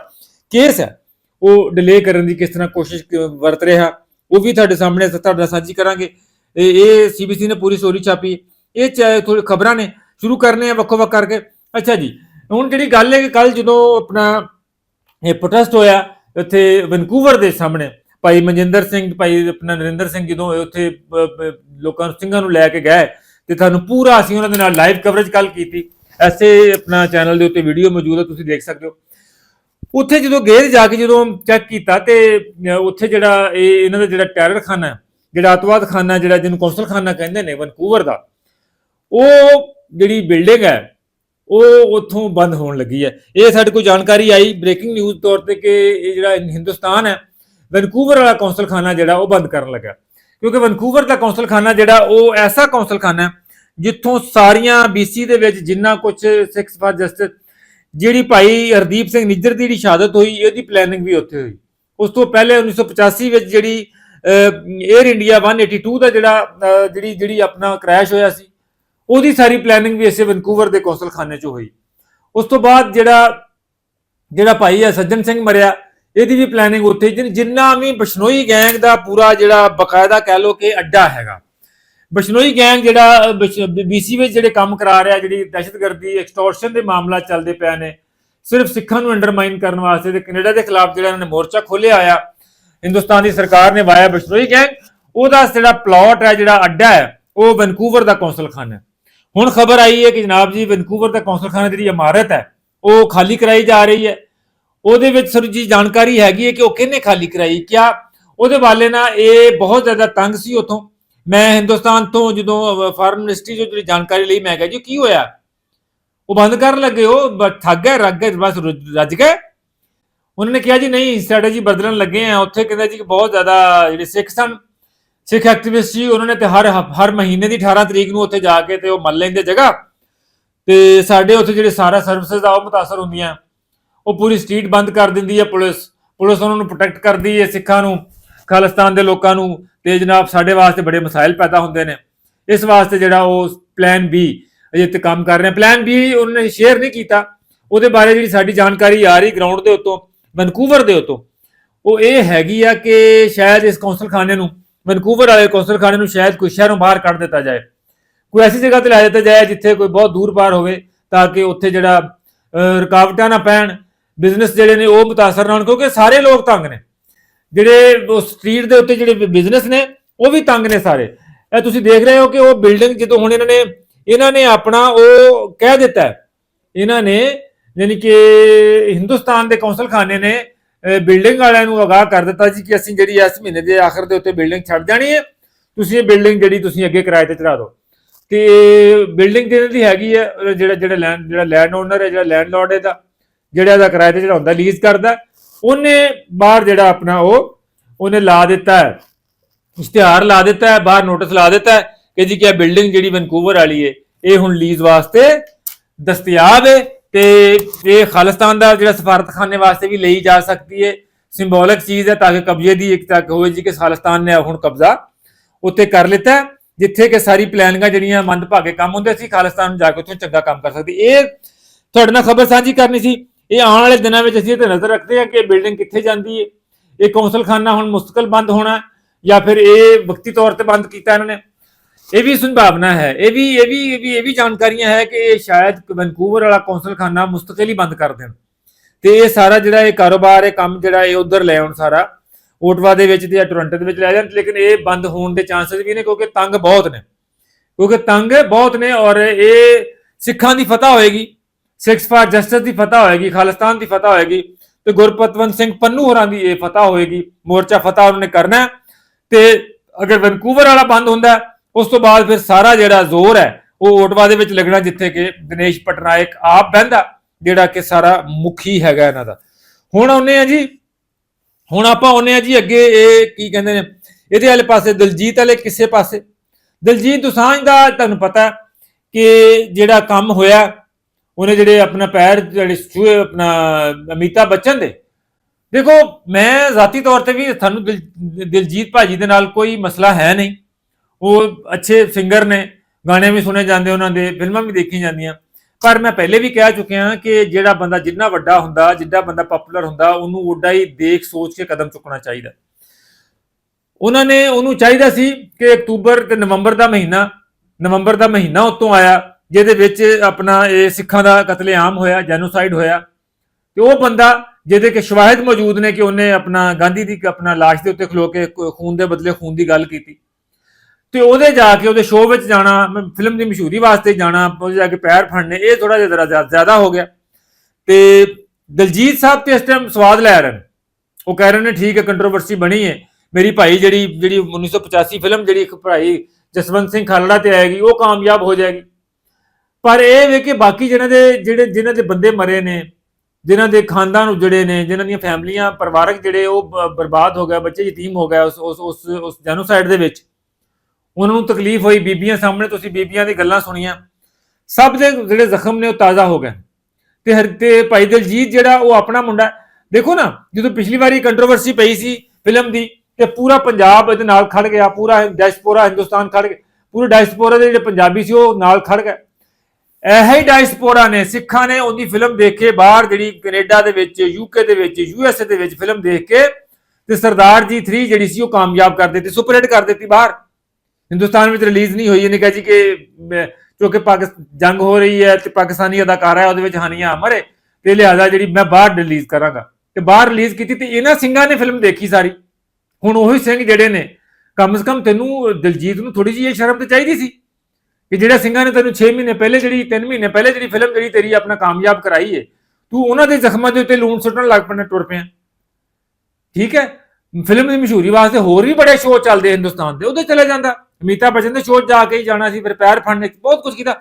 ਕੇਸ ਹੈ, ਉਹ ਡਿਲੇ ਕਰਨ ਦੀ ਕਿਸ ਤਰ੍ਹਾਂ ਕੋਸ਼ਿਸ਼ ਵਰਤ ਰਿਹਾ। ਉਹ ਵੀ ਤੁਹਾਡੇ ਸਾਹਮਣੇ ਅਸੀਂ ਤੁਹਾਡੇ ਨਾਲ ਸਾਂਝੀ ਕਰਾਂਗੇ। ਇਹ ਇਹ ਸੀਬੀਸੀ ਨੇ ਪੂਰੀ ਸਟੋਰੀ ਛਾਪੀ। ਹੈ। ਇਹ ਚਾਹੇ ਥੋੜੀ ਖਬਰਾਂ ਨੇ। ਸ਼ੁਰੂ ਕਰਨੇ ਆ ਵੱਖੋ ਵੱਖ ਕਰਕੇ। ਅੱਛਾ ਜੀ ਹੁਣ ਜਿਹੜੀ ਗੱਲ ਹੈ ਕਿ ਕੱਲ ਜਦੋਂ ਆਪਣਾ ਇਹ ਪ੍ਰੋਟੈਸਟ ਹੋਇਆ, ਉੱਥੇ ਵੈਨਕੂਵਰ ਦੇ ਸਾਹਮਣੇ, ਭਾਈ ਮਨਜਿੰਦਰ ਸਿੰਘ, ਭਾਈ ਆਪਣਾ ਨਰਿੰਦਰ ਸਿੰਘ ਜਦੋਂ ਉੱਥੇ ਲੋਕਾਂ ਨੂੰ ਸਿੰਘਾਂ ਨੂੰ ਲੈ ਕੇ ਗਏ ਤੇ ਤੁਹਾਨੂੰ ਪੂਰਾ ਅਸੀਂ ਉਹਨਾਂ ਦੇ ਨਾਲ ਲਾਈਵ ਕਵਰੇਜ ਕੱਲ ਕੀਤੀ। ਐਸੇ ਆਪਣਾ ਚੈਨਲ ਦੇ ਉੱਤੇ ਵੀਡੀਓ ਮੌਜੂਦ ਹੈ ਤੁਸੀਂ ਦੇਖ ਸਕਦੇ ਹੋ। ਉੱਥੇ ਜਦੋਂ ਗਏ ਜਾ ਕੇ ਜਦੋਂ ਚੈੱਕ ਕੀਤਾ ਤੇ ਉੱਥੇ ਜਿਹੜਾ ਇਹ ਇਹਨਾਂ ਦਾ ਜਿਹੜਾ ਟੈਰਰ ਖਾਨਾ ਜਿਹੜਾ ਅਤਵਾਦ ਖਾਨਾ ਜਿਹੜਾ ਜਿਹਨੂੰ ਕੌਂਸਲ ਖਾਨਾ ਕਹਿੰਦੇ ਨੇ ਵਨਕੂਵਰ ਦਾ, ਉਹ ਜਿਹੜੀ ਬਿਲਡਿੰਗ ਹੈ ਉਹ ਉੱਥੋਂ ਬੰਦ ਹੋਣ ਲੱਗੀ ਹੈ। ਇਹ ਸਾਡੇ ਕੋਲ ਜਾਣਕਾਰੀ ਆਈ ਬ੍ਰੇਕਿੰਗ ਨਿਊਜ਼ ਤੌਰ ਤੇ ਕਿ ਇਹ ਜਿਹੜਾ ਹਿੰਦੁਸਤਾਨ ਹੈ, ਵੈਨਕੂਵਰ ਵਾਲਾ ਕੌਂਸਲਖਾਨਾ ਜਿਹੜਾ ਉਹ ਬੰਦ ਕਰਨ ਲੱਗਾ। ਕਿਉਂਕਿ ਵੈਨਕੂਵਰ ਦਾ ਕੌਂਸਲ ਖਾਨਾ ਜਿਹੜਾ ਉਹ ਐਸਾ ਕੌਂਸਲ ਖਾਨਾ ਹੈ ਜਿੱਥੋਂ ਸਾਰੀਆਂ BC ਦੇ ਵਿੱਚ ਜਿੰਨਾ ਕੁਝ ਸਿਕਸ ਫਾਰ ਜਸਟਿਸ ਜਿਹੜੀ ਭਾਈ ਹਰਦੀਪ ਸਿੰਘ ਨਿੱਜਰ ਦੀ ਜਿਹੜੀ ਸ਼ਹਾਦਤ ਹੋਈ, ਇਹਦੀ ਪਲੈਨਿੰਗ ਵੀ ਉੱਥੇ ਹੋਈ। ਉਸ ਤੋਂ ਪਹਿਲੇ 1985 ਵਿੱਚ ਜਿਹੜੀ 에ਅਰ ਇੰਡੀਆ 182 ਦਾ ਜਿਹੜਾ ਜਿਹੜੀ ਜਿਹੜੀ ਆਪਣਾ ਕ੍ਰੈਸ਼ ਹੋਇਆ ਸੀ ਉਹਦੀ ਸਾਰੀ ਪਲੈਨਿੰਗ ਵੀ ਇਸੇ ਵੈਨਕੂਵਰ ਦੇ ਕੌਂਸਲ ਖਾਨੇ 'ਚ ਹੋਈ। ਉਸ ਤੋਂ ਬਾਅਦ ਜਿਹੜਾ ਜਿਹੜਾ ਭਾਈ ਹੈ ਸੱਜਣ ਸਿੰਘ ਮਰਿਆ, ਇਹਦੀ ਵੀ ਪਲੈਨਿੰਗ ਉੱਥੇ ਜਿੰਨਾ ਵੀ ਬਸ਼ਨੋਈ ਗੈਂਗ ਦਾ ਪੂਰਾ ਜਿਹੜਾ ਬਕਾਇਦਾ ਕਹਿ ਲੋ ਕਿ ਅੱਡਾ ਹੈਗਾ। ਬਸ਼ਨੋਈ ਗੈਂਗ ਜਿਹੜਾ, ਬੀਸੀ ਵਿੱਚ ਜਿਹੜੇ ਕੰਮ ਕਰਾ ਰਿਹਾ, ਜਿਹੜੀ ਦਹਿਸ਼ਤਗਰਦੀ ਐਕਸਟੋਰਸ਼ਨ ਦੇ ਮਾਮਲਾ ਚੱਲਦੇ ਪਏ ਨੇ, ਸਿਰਫ ਸਿੱਖਾਂ ਨੂੰ ਅੰਡਰਮਾਈਨ ਕਰਨ ਵਾਸਤੇ ਤੇ ਕੈਨੇਡਾ ਦੇ ਖਿਲਾਫ ਜਿਹੜਾ ਇਹਨਾਂ ਨੇ ਮੋਰਚਾ ਖੋਲਿਆ ਹੋਇਆ, ਹਿੰਦੁਸਤਾਨ ਦੀ ਸਰਕਾਰ ਨੇ ਵਾਇਆ ਬਸ਼ਨੋਈ ਗੈਂਗ ਉਹਦਾ ਜਿਹੜਾ ਪਲਾਟ ਹੈ, ਜਿਹੜਾ ਅੱਡਾ ਹੈ, ਉਹ ਵੈਨਕੂਵਰ ਦਾ ਕੌਂਸਲ ਖਾਨਾ ਹੈ। ਹੁਣ ਖਬਰ ਆਈ ਹੈ ਕਿ ਜਨਾਬ ਜੀ ਵੈਨਕੂਵਰ ਦਾ ਕੌਂਸਲ ਖਾਨਾ ਜਿਹੜੀ ਇਮਾਰਤ ਹੈ, ਉਹ ਖਾਲੀ ਕਰਾਈ ਜਾ ਰਹੀ ਹੈ। ਉਹਦੇ ਵਿੱਚ ਸਰ ਜੀ ਜਾਣਕਾਰੀ ਹੈਗੀ ਹੈ ਕਿ ਉਹ ਕਿਹਨੇ ਖਾਲੀ ਕਰਾਈ? ਕਿਆ ਉਹਦੇ ਵਾਲੇ ਨਾਲ ਇਹ ਬਹੁਤ ਜ਼ਿਆਦਾ ਤੰਗ ਸੀ ਉਥੋਂ? ਮੈਂ ਹਿੰਦੁਸਤਾਨ ਤੋਂ ਜਦੋਂ ਫਾਰਮ ਮਿਨਿਸਟਰੀ ਤੋਂ ਜਿਹੜੀ ਜਾਣਕਾਰੀ ਲਈ ਮੈਂ ਕਿਹਾ ਜੀ, ਕੀ ਹੋਇਆ? ਉਹ ਬੰਦ ਕਰਨ ਲੱਗੇ, ਉਹ ਠੱਗ ਥੱਕ ਗਏ ਰੱਗ ਗਏ ਬਸ ਰੁ- ਰੱਜ ਗਏ। ਉਹਨਾਂ ਨੇ ਕਿਹਾ ਜੀ, ਨਹੀਂ ਸਟ੍ਰੈਟਜੀ ਬਦਲਣ ਲੱਗੇ ਆ। ਉੱਥੇ ਕਹਿੰਦਾ ਜੀ ਕਿ ਬਹੁਤ ਜ਼ਿਆਦਾ ਜਿਹੜੇ ਸਿੱਖ ਸਨ ਸਿੱਖ ਐਕਟਿਵਿਸਟ ਜੀ, ਉਹਨਾਂ ਨੇ ਤੇ ਹਰ ਹਰ ਮਹੀਨੇ ਦੀ 18 ਤਰੀਕ ਨੂੰ ਉੱਥੇ ਜਾ ਕੇ ਤੇ ਉਹ ਮੰਨ ਲੈਂਦੇ ਜਗ੍ਹਾ। ਤੇ ਸਾਡੇ ਉੱਥੇ ਜਿਹੜੇ ਸਾਰਾ ਸਰਵਿਸਿਜ਼ ਆ, ਉਹ ਮੁਤਾਸਰ ਹੁੰਦੀਆਂ। ਉਹ ਪੂਰੀ ਸਟਰੀਟ ਬੰਦ ਕਰ ਦਿੰਦੀ ਹੈ ਪੁਲਿਸ। ਪੁਲਿਸ ਉਹਨਾਂ ਨੂੰ ਪ੍ਰੋਟੈਕਟ ਕਰਦੀ ਹੈ ਸਿੱਖਾਂ ਨੂੰ, ਖਾਲਿਸਤਾਨ ਦੇ ਲੋਕਾਂ ਨੂੰ। ਤੇ ਜਨਾਬ, ਸਾਡੇ ਵਾਸਤੇ ਬੜੇ ਮਸਾਇਲ ਪੈਦਾ ਹੁੰਦੇ ਨੇ। ਇਸ ਵਾਸਤੇ ਜਿਹੜਾ ਉਹ ਪਲਾਨ ਬੀ ਅਜੇ ਤੇ ਕੰਮ ਕਰ ਰਹੇ। ਪਲਾਨ ਬੀ ਉਹਨਾਂ ਨੇ ਸ਼ੇਅਰ ਨਹੀਂ ਕੀਤਾ। ਉਹਦੇ ਬਾਰੇ ਜਿਹੜੀ ਸਾਡੀ ਜਾਣਕਾਰੀ ਆ ਰਹੀ ਗਰਾਊਂਡ ਦੇ ਉੱਤੋਂ ਵੈਨਕੂਵਰ ਦੇ ਉੱਤੋਂ, ਉਹ ਇਹ ਹੈਗੀ ਆ ਕਿ ਸ਼ਾਇਦ ਇਸ ਕੌਂਸਲ ਖਾਨੇ ਨੂੰ ਵੈਨਕੂਵਰ ਵਾਲੇ ਕੌਂਸਲਖਾਨੇ ਨੂੰ ਸ਼ਾਇਦ ਕੋਈ ਸ਼ਹਿਰੋਂ ਬਾਹਰ ਕੱਢ ਦਿੱਤਾ ਜਾਏ। ਕੋਈ ਐਸੀ ਜਗ੍ਹਾ ਤੇ ਲੈ ਦਿੱਤਾ ਜਾਏ ਜਿੱਥੇ ਕੋਈ ਬਹੁਤ ਦੂਰ ਪਾਰ ਹੋਵੇ ਤਾਂ ਕਿ ਉੱਥੇ ਜਿਹੜਾ ਰੁਕਾਵਟਾਂ ਨਾ ਪੈਣ ਬਿਜ਼ਨਸ ਜਿਹੜੇ ਨੇ ਉਹ ਮੁਤਾਸਰ ਨਾ ਹੋਣ, ਕਿਉਂਕਿ ਸਾਰੇ ਲੋਕ ਤੰਗ ਨੇ। ਜਿਹੜੇ ਉਹ ਸਟਰੀਟ ਦੇ ਉੱਤੇ ਜਿਹੜੇ ਬਿਜ਼ਨਸ ਨੇ, ਉਹ ਵੀ ਤੰਗ ਨੇ ਸਾਰੇ। ਇਹ ਤੁਸੀਂ ਦੇਖ ਰਹੇ ਹੋ ਕਿ ਉਹ ਬਿਲਡਿੰਗ ਜਦੋਂ ਹੁਣ ਇਹਨਾਂ ਨੇ ਇਹਨਾਂ ਨੇ ਆਪਣਾ ਉਹ ਕਹਿ ਦਿੱਤਾ ਇਹਨਾਂ ਨੇ, ਯਾਨੀ ਕਿ ਹਿੰਦੁਸਤਾਨ ਦੇ ਕੌਂਸਲਖਾਨੇ ਨੇ ਬਿਲਡਿੰਗ ਵਾਲਿਆਂ ਨੂੰ ਅਗਾਹ ਕਰ ਦਿੱਤਾ ਜੀ ਕਿ ਅਸੀਂ ਜਿਹੜੀ ਇਸ ਮਹੀਨੇ ਦੇ ਆਖਰ ਦੇ ਉੱਤੇ ਬਿਲਡਿੰਗ ਛੱਡ ਜਾਣੀ ਹੈ। ਤੁਸੀਂ ਇਹ ਬਿਲਡਿੰਗ ਜਿਹੜੀ ਤੁਸੀਂ ਅੱਗੇ ਕਿਰਾਏ ਤੇ ਚੜਾ ਦਿਓ। ਤੇ ਬਿਲਡਿੰਗ ਜਿਹਨਾਂ ਦੀ ਹੈਗੀ ਹੈ ਜਿਹੜਾ ਜਿਹੜਾ ਲੈਂਡ ਜਿਹੜਾ ਲੈਂਡ ਓਨਰ ਹੈ, ਜਿਹੜਾ ਲੈਂਡਲੋਰਡ ਹੈ ਦਾ ਜਿਹੜਾ ਇਹਦਾ ਕਿਰਾਏ ਤੇ ਚੜਾਉਂਦਾ ਲੀਜ਼ ਕਰਦਾ, ਉਹਨੇ ਬਾਹਰ ਜਿਹੜਾ ਆਪਣਾ ਉਹ, ਉਹਨੇ ਲਾ ਦਿੱਤਾ ਹੈ। ਇਸ਼ਤਿਹਾਰ ਲਾ ਦਿੱਤਾ ਹੈ, ਬਾਹਰ ਨੋਟਿਸ ਲਾ ਦਿੱਤਾ ਹੈ ਕਿ ਜੀ ਕਿ ਬਿਲਡਿੰਗ ਜਿਹੜੀ ਵੈਨਕੂਵਰ ਵਾਲੀ ਹੈ, ਇਹ ਹੁਣ ਲੀਜ਼ ਵਾਸਤੇ ਦਸਤਿਆਬ ਹੈ। ਤੇ ਇਹ ਖਾਲਿਸਤਾਨ ਦਾ ਜਿਹੜਾ ਸਫਾਰਤਖਾਨੇ ਵਾਸਤੇ ਵੀ ਲਈ ਜਾ ਸਕਦੀ ਹੈ। ਸਿੰਬੋਲਿਕ ਚੀਜ਼ ਹੈ ਤਾਂ ਕਿ ਕਬਜ਼ੇ ਦੀ ਇੱਕ ਤੱਕ ਹੋਵੇ ਜੀ ਕਿ ਖਾਲਿਸਤਾਨ ਨੇ ਹੁਣ ਕਬਜ਼ਾ ਉੱਥੇ ਕਰ ਲਿੱਤਾ ਜਿੱਥੇ ਕਿ ਸਾਰੀ ਪਲੈਨਿੰਗਾਂ ਜਿਹੜੀਆਂ ਮੰਦਭਾਗੇ ਕੰਮ ਹੁੰਦੇ ਸੀ, ਖਾਲਿਸਤਾਨ ਨੂੰ ਜਾ ਕੇ ਉੱਥੋਂ ਚੰਗਾ ਕੰਮ ਕਰ ਸਕਦੀ। ਇਹ ਤੁਹਾਡੇ ਨਾਲ ਖਬਰ ਸਾਂਝੀ ਕਰਨੀ ਸੀ। ਇਹ ਆਉਣ ਵਾਲੇ ਦਿਨਾਂ ਵਿੱਚ ਅਸੀਂ ਇਹ ਤੇ ਨਜ਼ਰ ਰੱਖਦੇ ਹਾਂ ਕਿ ਇਹ ਬਿਲਡਿੰਗ ਕਿੱਥੇ ਜਾਂਦੀ ਹੈ। ਇਹ ਕੌਂਸਲਖਾਨਾ ਹੁਣ ਮੁਸਤਕਲ ਬੰਦ ਹੋਣਾ ਜਾਂ ਫਿਰ ਇਹ ਵਕਤੀ ਤੌਰ ਤੇ ਬੰਦ ਕੀਤਾ ਇਹਨਾਂ ਨੇ? ਇਹ ਵੀ ਸੰਭਾਵਨਾ ਹੈ। ਇਹ ਵੀ ਇਹ ਵੀ ਇਹ ਵੀ ਇਹ ਵੀ ਜਾਣਕਾਰੀਆਂ ਹੈ ਕਿ ਇਹ ਸ਼ਾਇਦ ਵੈਨਕੂਵਰ ਵਾਲਾ ਕੌਂਸਲਖਾਨਾ ਮੁਸਤਕਿਲ ਹੀ ਬੰਦ ਕਰ ਦੇਣ। ਤੇ ਇਹ ਸਾਰਾ ਜਿਹੜਾ ਇਹ ਕਾਰੋਬਾਰ, ਇਹ ਕੰਮ ਜਿਹੜਾ ਇਹ ਉਧਰ ਲੈ ਆਉਣ ਸਾਰਾ, ਓਟਵਾ ਦੇ ਵਿੱਚ ਤੇ ਜਾਂ ਟੋਰਾਂਟੋ ਦੇ ਵਿੱਚ ਲੈ ਜਾਣ, ਲੇਕਿਨ ਇਹ ਬੰਦ ਹੋਣ ਦੇ ਚਾਂਸਸ ਵੀ ਨੇ ਕਿਉਂਕਿ ਤੰਗ ਬਹੁਤ ਨੇ। ਕਿਉਂਕਿ ਤੰਗ ਬਹੁਤ ਨੇ ਔਰ ਇਹ ਸਿੱਖਾਂ ਦੀ ਫਤਹ ਹੋਏਗੀ ਸਿਕਸ ਫਾਰ ਜਸਟਿਸ ਦੀ ਫਤਹ ਹੋਏਗੀ, ਖਾਲਿਸਤਾਨ ਦੀ ਫਤਹ ਹੋਏਗੀ ਤੇ ਗੁਰਪਤਵੰਤ ਸਿੰਘ ਪੰਨੂ ਹੋਰਾਂ ਦੀ ਇਹ ਫਤਹ ਹੋਏਗੀ। ਮੋਰਚਾ ਫਤਹ ਉਹਨਾਂ ਨੇ ਕਰਨਾ ਤੇ ਅਗਰ ਵੈਨਕੂਵਰ ਵਾਲਾ ਬੰਦ ਹੁੰਦਾ ਉਸ ਤੋਂ ਬਾਅਦ ਫਿਰ ਸਾਰਾ ਜਿਹੜਾ ਜ਼ੋਰ ਹੈ, ਉਹ ਓਟਵਾ ਦੇ ਵਿੱਚ ਲੱਗਣਾ, ਜਿੱਥੇ ਕਿ ਦਿਨੇਸ਼ ਪਟਨਾਇਕ ਆਪ ਬਹਿੰਦਾ, ਜਿਹੜਾ ਕਿ ਸਾਰਾ ਮੁਖੀ ਹੈਗਾ ਇਹਨਾਂ ਦਾ। ਹੁਣ ਆਉਨੇ ਆ ਜੀ, ਹੁਣ ਆਪਾਂ ਆਉਨੇ ਆ ਜੀ ਅੱਗੇ ਇਹ ਕੀ ਕਹਿੰਦੇ ਨੇ, ਇਹਦੇ ਵਾਲੇ ਪਾਸੇ ਦਲਜੀਤ ਵਾਲੇ ਕਿਸੇ ਪਾਸੇ। ਦਲਜੀਤ ਦੁਸਾਂਝ ਦਾ ਤੁਹਾਨੂੰ ਪਤਾ ਕਿ ਜਿਹੜਾ ਕੰਮ ਹੋਇਆ, ਉਹਨੇ ਜਿਹੜੇ ਆਪਣਾ ਪੈਰ, ਜਿਹੜੇ ਛੂਏ ਆਪਣਾ ਅਮਿਤਾ ਬੱਚਨ ਦੇ। ਦੇਖੋ, ਮੈਂ ਜ਼ਾਤੀ ਤੌਰ ਤੇ ਵੀ ਤੁਹਾਨੂੰ ਦਿਲ- ਦਿਲਜੀਤ ਭਾਜੀ ਦੇ ਨਾਲ ਕੋਈ ਮਸਲਾ ਹੈ ਨਹੀਂ। ਉਹ ਅੱਛੇ ਸਿੰਗਰ ਨੇ, ਗਾਣੇ ਵੀ ਸੁਣੇ ਜਾਂਦੇ ਉਹਨਾਂ ਦੇ, ਫਿਲਮਾਂ ਵੀ ਦੇਖੀਆਂ ਜਾਂਦੀਆਂ। ਪਰ ਮੈਂ ਪਹਿਲੇ ਵੀ ਕਹਿ ਚੁੱਕਿਆ ਕਿ ਜਿਹੜਾ ਬੰਦਾ ਜਿੰਨਾ ਵੱਡਾ ਹੁੰਦਾ ਜਿੱਡਾ ਬੰਦਾ ਪਪੂਲਰ ਹੁੰਦਾ, ਉਹਨੂੰ ਓਡਾ ਹੀ ਦੇਖ, ਸੋਚ ਕੇ ਕਦਮ ਚੁੱਕਣਾ ਚਾਹੀਦਾ। ਉਹਨਾਂ ਨੇ ਉਹਨੂੰ ਚਾਹੀਦਾ ਸੀ ਕਿ ਅਕਤੂਬਰ ਤੇ ਨਵੰਬਰ ਦਾ ਮਹੀਨਾ, ਨਵੰਬਰ ਦਾ ਮਹੀਨਾ ਉਤੋਂ ਆਇਆ, ਜਿਹਦੇ ਵਿੱਚ ਆਪਣਾ ਇਹ ਸਿੱਖਾਂ ਦਾ ਕਤਲੇਆਮ ਹੋਇਆ ਜੈਨੋਸਾਈਡ ਹੋਇਆ। ਤੇ ਉਹ ਬੰਦਾ ਜਿਹਦੇ ਕਿ ਸ਼ਵਾਹਿਦ ਮੌਜੂਦ ਨੇ ਕਿ ਉਹਨੇ ਆਪਣਾ ਗਾਂਧੀ ਦੀ ਆਪਣਾ ਲਾਸ਼ ਦੇ ਉੱਤੇ ਖਲੋ ਕੇ ਖੂਨ ਦੇ ਬਦਲੇ ਖੂਨ ਦੀ ਗੱਲ ਕੀਤੀ। ਤੇ ਉਹਦੇ ਜਾ ਕੇ ਉਹਦੇ ਸ਼ੋਅ ਵਿੱਚ ਜਾਣਾ, ਮੈਂ ਫਿਲਮ ਦੀ ਮਸ਼ਹੂਰੀ ਵਾਸਤੇ ਜਾਣਾ, ਉਹਦੇ ਜਾ ਕੇ ਪੈਰ ਫੜਨੇ, ਇਹ ਥੋੜਾ ਜਿਹਾ ਜ਼ਰਾ ਜ਼ਿਆਦਾ ਹੋ ਗਿਆ। ਤੇ ਦਲਜੀਤ ਸਾਹਿਬ ਤੇ ਇਸ ਟਾਈਮ ਸਵਾਦ ਲੈ ਰਹੇ ਨੇ। ਉਹ ਕਹਿ ਰਹੇ ਨੇ, ਠੀਕ ਹੈ ਕੰਟਰੋਵਰਸੀ ਬਣੀ ਹੈ। ਮੇਰੀ ਭਾਈ ਜਿਹੜੀ ਜਿਹੜੀ 1985 ਫਿਲਮ ਜਿਹੜੀ ਇੱਕ ਭਾਈ ਜਸਵੰਤ ਸਿੰਘ ਖਾਲੜਾ ਤੇ ਆਏਗੀ, ਉਹ ਕਾਮਯਾਬ ਹੋ ਜਾਏਗੀ। ਪਰ ਇਹ ਵੇ ਕਿ ਬਾਕੀ ਜਿਹਨਾਂ ਦੇ, ਜਿਹੜੇ, ਜਿਹਨਾਂ ਦੇ ਬੰਦੇ ਮਰੇ ਨੇ ਜਿਨ੍ਹਾਂ ਦੇ ਖਾਨਦਾਨ ਉਜੜੇ ਨੇ ਜਿਨ੍ਹਾਂ ਦੀਆਂ ਫੈਮਲੀਆਂ, ਪਰਿਵਾਰਕ ਜਿਹੜੇ ਉਹ ਬਰਬਾਦ ਹੋ ਗਿਆ, ਬੱਚੇ ਯਤੀਮ ਹੋ ਗਿਆ ਉਸ ਉਸ ਉਸ ਉਸ ਜੈਨੋਸਾਈਡ ਦੇ ਵਿੱਚ ਉਹਨਾਂ ਨੂੰ ਤਕਲੀਫ ਹੋਈ, ਬੀਬੀਆਂ ਸਾਹਮਣੇ ਤੁਸੀਂ ਬੀਬੀਆਂ ਦੀ ਗੱਲਾਂ ਸੁਣੀਆਂ। ਸਭ ਦੇ ਜਿਹੜੇ ਜ਼ਖਮ ਨੇ ਉਹ ਤਾਜ਼ਾ ਹੋ ਗਏ। ਤੇ ਹਰ, ਤੇ ਭਾਈ ਦਲਜੀਤ ਜਿਹੜਾ ਉਹ ਆਪਣਾ ਮੁੰਡਾ ਦੇਖੋ ਨਾ, ਜਦੋਂ ਪਿਛਲੀ ਵਾਰੀ ਕੰਟਰੋਵਰਸੀ ਪਈ ਸੀ ਫਿਲਮ ਦੀ, ਤੇ ਪੂਰਾ ਪੰਜਾਬ ਇਹਦੇ ਨਾਲ ਖੜ ਗਿਆ, ਪੂਰਾ ਡਾਇਸਪੋਰਾ ਹਿੰਦੁਸਤਾਨ ਖੜ ਗਿਆ। ਪੂਰੇ ਡਾਇਸਪੋਰਾ ਦੇ ਜਿਹੜੇ ਪੰਜਾਬੀ ਸੀ, ਉਹ ਨਾਲ ਖੜ ਗਏ। ਇਹ ਹੀ ਡਾਇਸਪੋਰਾ ਨੇ, ਸਿੱਖਾਂ ਨੇ ਉਹਦੀ ਫਿਲਮ ਦੇਖ ਕੇ ਬਾਹਰ ਜਿਹੜੀ ਕੈਨੇਡਾ ਦੇ ਵਿੱਚ ਯੂਕੇ ਦੇ ਵਿੱਚ ਯੂਐਸਏ ਦੇ ਵਿੱਚ ਫਿਲਮ ਦੇਖ ਕੇ ਤੇ ਸਰਦਾਰ ਜੀ 3 ਜਿਹੜੀ ਸੀ ਉਹ ਕਾਮਯਾਬ ਕਰ ਦਿੱਤੀ ਸੁਪਰ ਹਿੱਟ ਕਰ ਦਿੱਤੀ ਬਾਹਰ। ਹਿੰਦੁਸਤਾਨ ਵਿੱਚ ਰਿਲੀਜ਼ ਨਹੀਂ ਹੋਈ, ਇਹਨੇ ਕਿਹਾ ਜੀ ਕਿ ਮੈਂ- ਕਿਉਂਕਿ ਪਾਕਿਸਤਾਨ ਜੰਗ ਹੋ ਰਹੀ ਹੈ ਤੇ ਪਾਕਿਸਤਾਨੀ ਅਦਾਕਾਰ ਹੈ, ਉਹਦੇ ਵਿੱਚ ਹਾਨੀਆਂ ਅਮਰ ਹੈ ਤੇ ਲਿਹਾਜ਼ਾ ਜਿਹੜੀ ਮੈਂ ਬਾਹਰ ਰਿਲੀਜ਼ ਕਰਾਂਗਾ। ਤੇ ਬਾਹਰ ਰਿਲੀਜ਼ ਕੀਤੀ ਤੇ ਇਹਨਾਂ ਸਿੰਘਾਂ ਨੇ ਫਿਲਮ ਦੇਖੀ ਸਾਰੀ। ਹੁਣ ਉਹੀ ਸਿੰਘ ਜਿਹੜੇ ਨੇ, ਕਮ ਸੇ ਕਮ ਤੈਨੂੰ ਦਿਲਜੀਤ ਨੂੰ ਥੋੜੀ ਜਿਹੀ ਇਹ ਸ਼ਰਮ ਤੇ ਚਾਹੀਦੀ ਸੀ ਕਿ ਜਿਹੜਾ ਸਿੰਘਾਂ ਨੇ ਤੈਨੂੰ 6 ਮਹੀਨੇ ਪਹਿਲੇ ਜਿਹੜੀ 3 ਮਹੀਨੇ ਪਹਿਲੇ ਜਿਹੜੀ ਫਿਲਮ ਜਿਹੜੀ ਤੇਰੀ ਆਪਣਾ ਕਾਮਯਾਬ ਕਰਾਈ ਹੈ, ਤੂੰ ਉਹਨਾਂ ਦੇ ਜ਼ਖਮਾਂ ਦੇ ਉੱਤੇ ਲੂਣ ਸੁੱਟਣ ਲੱਗ ਪੈਣਾ ਟੁਰ ਪਿਆ। ਠੀਕ ਹੈ? ਫਿਲਮ ਦੀ ਮਸ਼ਹੂਰੀ ਵਾਸਤੇ ਹੋਰ ਵੀ ਬੜੇ ਸ਼ੋਅ ਚੱਲਦੇ ਹਿੰਦੁਸਤਾਨ ਦੇ, ਉਹਦੇ ਚਲੇ ਜਾਂਦਾ। ਅਮਿਤਾ ਬਚਨ ਦੇ ਸ਼ੋਅ ਜਾ ਕੇ ਹੀ ਜਾਣਾ ਸੀ, ਫਿਰ ਪੈਰ ਫੜਨੇ ਬਹੁਤ ਕੁਝ ਕੀਤਾ।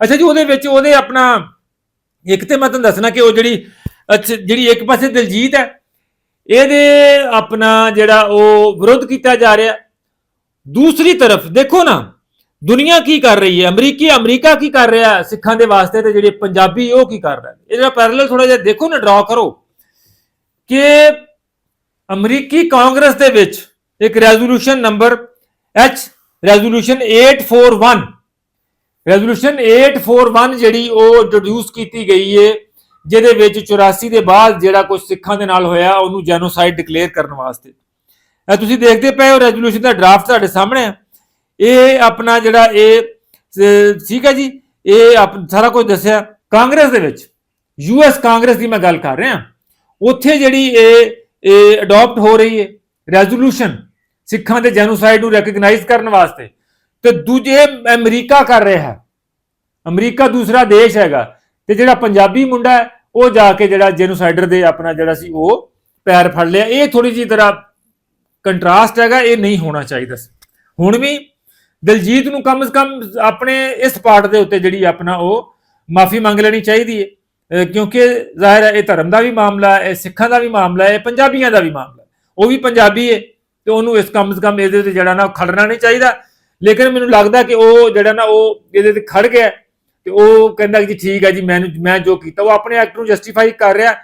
ਅੱਛਾ ਜੀ, ਉਹਦੇ ਵਿੱਚ ਉਹਦੇ ਆਪਣਾ ਇੱਕ ਤੇ ਮੈਂ ਤੁਹਾਨੂੰ ਦੱਸਣਾ ਕਿ ਉਹ ਜਿਹੜੀ ਅੱਛਾ, ਜਿਹੜੀ ਇੱਕ ਪਾਸੇ ਦਿਲਜੀਤ ਹੈ, ਇਹਦੇ ਆਪਣਾ ਜਿਹੜਾ ਉਹ ਵਿਰੋਧ ਕੀਤਾ ਜਾ ਰਿਹਾ। ਦੂਸਰੀ ਤਰਫ ਦੇਖੋ ਨਾ, ਦੁਨੀਆ ਕੀ ਕਰ ਰਹੀ ਹੈ? ਅਮਰੀਕੀ, ਅਮਰੀਕਾ ਕੀ ਕਰ ਰਿਹਾ? ਸਿੱਖਾਂ ਦੇ ਵਾਸਤੇ ਤੇ ਜਿਹੜੇ ਪੰਜਾਬੀ ਉਹ ਕੀ ਕਰ ਰਿਹਾ ਇਹਦਾ ਪੈਰਲਲ ਥੋੜਾ ਜਿਹਾ ਦੇਖੋ ਨਾ ਡਰਾ ਕਰੋ ਕਿ ਅਮਰੀਕੀ ਕਾਂਗਰਸ ਦੇ ਵਿੱਚ ਇੱਕ resolution number H resolution 841 resolution 841 ਜਿਹੜੀ ਉਹ ਇੰਟਰੋਡਿਊਸ ਕੀਤੀ ਗਈ ਹੈ ਜਿਹਦੇ ਵਿੱਚ 84 ਦੇ ਬਾਅਦ ਜਿਹੜਾ ਕੁਝ ਸਿੱਖਾਂ ਦੇ ਨਾਲ ਹੋਇਆ, ਉਹਨੂੰ ਜੈਨੋਸਾਈਡ ਡਿਕਲੇਅਰ ਕਰਨ ਵਾਸਤੇ। ਇਹ ਤੁਸੀਂ ਦੇਖਦੇ ਪਏ ਹੋ ਰੈਜ਼ੋਲੂਸ਼ਨ ਦਾ ਡਰਾਫਟ ਤੁਹਾਡੇ ਸਾਹਮਣੇ ਹੈ ਇਹ ਆਪਣਾ ਜਿਹੜਾ ਇਹ ਠੀਕ ਹੈ ਜੀ? ਇਹ ਆਪ, ਸਾਰਾ ਕੁਝ ਦੱਸਿਆ ਕਾਂਗਰਸ ਦੇ ਵਿੱਚ। ਯੂਐਸ ਕਾਂਗਰਸ ਦੀ ਮੈਂ ਗੱਲ ਕਰ ਰਿਹਾ। ਉੱਥੇ ਜਿਹੜੀ ਇਹ ਇਹ ਅਡਾਪਟ ਹੋ ਰਹੀ ਹੈ ਰੈਜ਼ੋਲੂਸ਼ਨ ਸਿੱਖਾਂ ਦੇ ਜੈਨੋਸਾਈਡ ਨੂੰ ਰੈਕਗਨਾਈਜ਼ ਕਰਨ ਵਾਸਤੇ। ਤੇ ਦੂਜੇ ਅਮਰੀਕਾ ਕਰ ਰਿਹਾ ਹੈ। ਅਮਰੀਕਾ ਦੂਸਰਾ ਦੇਸ਼ ਹੈਗਾ। ਤੇ ਜਿਹੜਾ ਪੰਜਾਬੀ ਮੁੰਡਾ ਹੈ, ਉਹ ਜਾ ਕੇ ਜਿਹੜਾ ਜੈਨੋਸਾਈਡਰ ਦੇ ਆਪਣਾ ਜਿਹੜਾ ਸੀ, ਉਹ ਪੈਰ ਫੜ ਲਿਆ। ਇਹ ਥੋੜੀ ਜਿਹੀ ਤਰ੍ਹਾਂ ਕੰਟਰਾਸਟ ਹੈਗਾ, ਇਹ ਨਹੀਂ ਹੋਣਾ ਚਾਹੀਦਾ ਸੀ। ਹੁਣ ਵੀ ਦਿਲਜੀਤ ਨੂੰ ਕਮ ਸੇ ਕਮ ਆਪਣੇ ਇਸ ਪਾਰਟ ਦੇ ਉੱਤੇ ਜਿਹੜੀ ਆਪਣਾ ਉਹ ਮਾਫੀ ਮੰਗ ਲੈਣੀ ਚਾਹੀਦੀ ਹੈ। ਕਿਉਂਕਿ ਜ਼ਾਹਿਰ ਹੈ, ਇਹ ਧਰਮ ਦਾ ਵੀ ਮਾਮਲਾ ਹੈ, ਇਹ ਸਿੱਖਾਂ ਦਾ ਵੀ ਮਾਮਲਾ ਹੈ, ਇਹ ਪੰਜਾਬੀਆਂ ਦਾ ਵੀ ਮਾਮਲਾ ਹੈ। ਉਹ ਵੀ ਪੰਜਾਬੀ ਹੈ। ਤੇ ਉਹਨੂੰ ਇਸ ਕਮ ਸੇ ਕਮ ਇਹਦੇ ਤੇ ਜਿਹੜਾ ਨਾ ਉਹ ਖੜਨਾ ਨਹੀਂ ਚਾਹੀਦਾ। ਲੇਕਿਨ ਮੈਨੂੰ ਲੱਗਦਾ ਕਿ ਉਹ ਜਿਹੜਾ ਨਾ ਉਹ ਇਹਦੇ ਤੇ ਖੜ ਗਿਆ ਤੇ ਉਹ ਕਹਿੰਦਾ ਕਿ ਜੀ ਠੀਕ ਹੈ ਜੀ ਮੈਨੂੰ ਮੈਂ ਜੋ ਕੀਤਾ ਉਹ ਆਪਣੇ ਐਕਟ ਨੂੰ ਜਸਟੀਫਾਈ ਕਰ ਰਿਹਾ।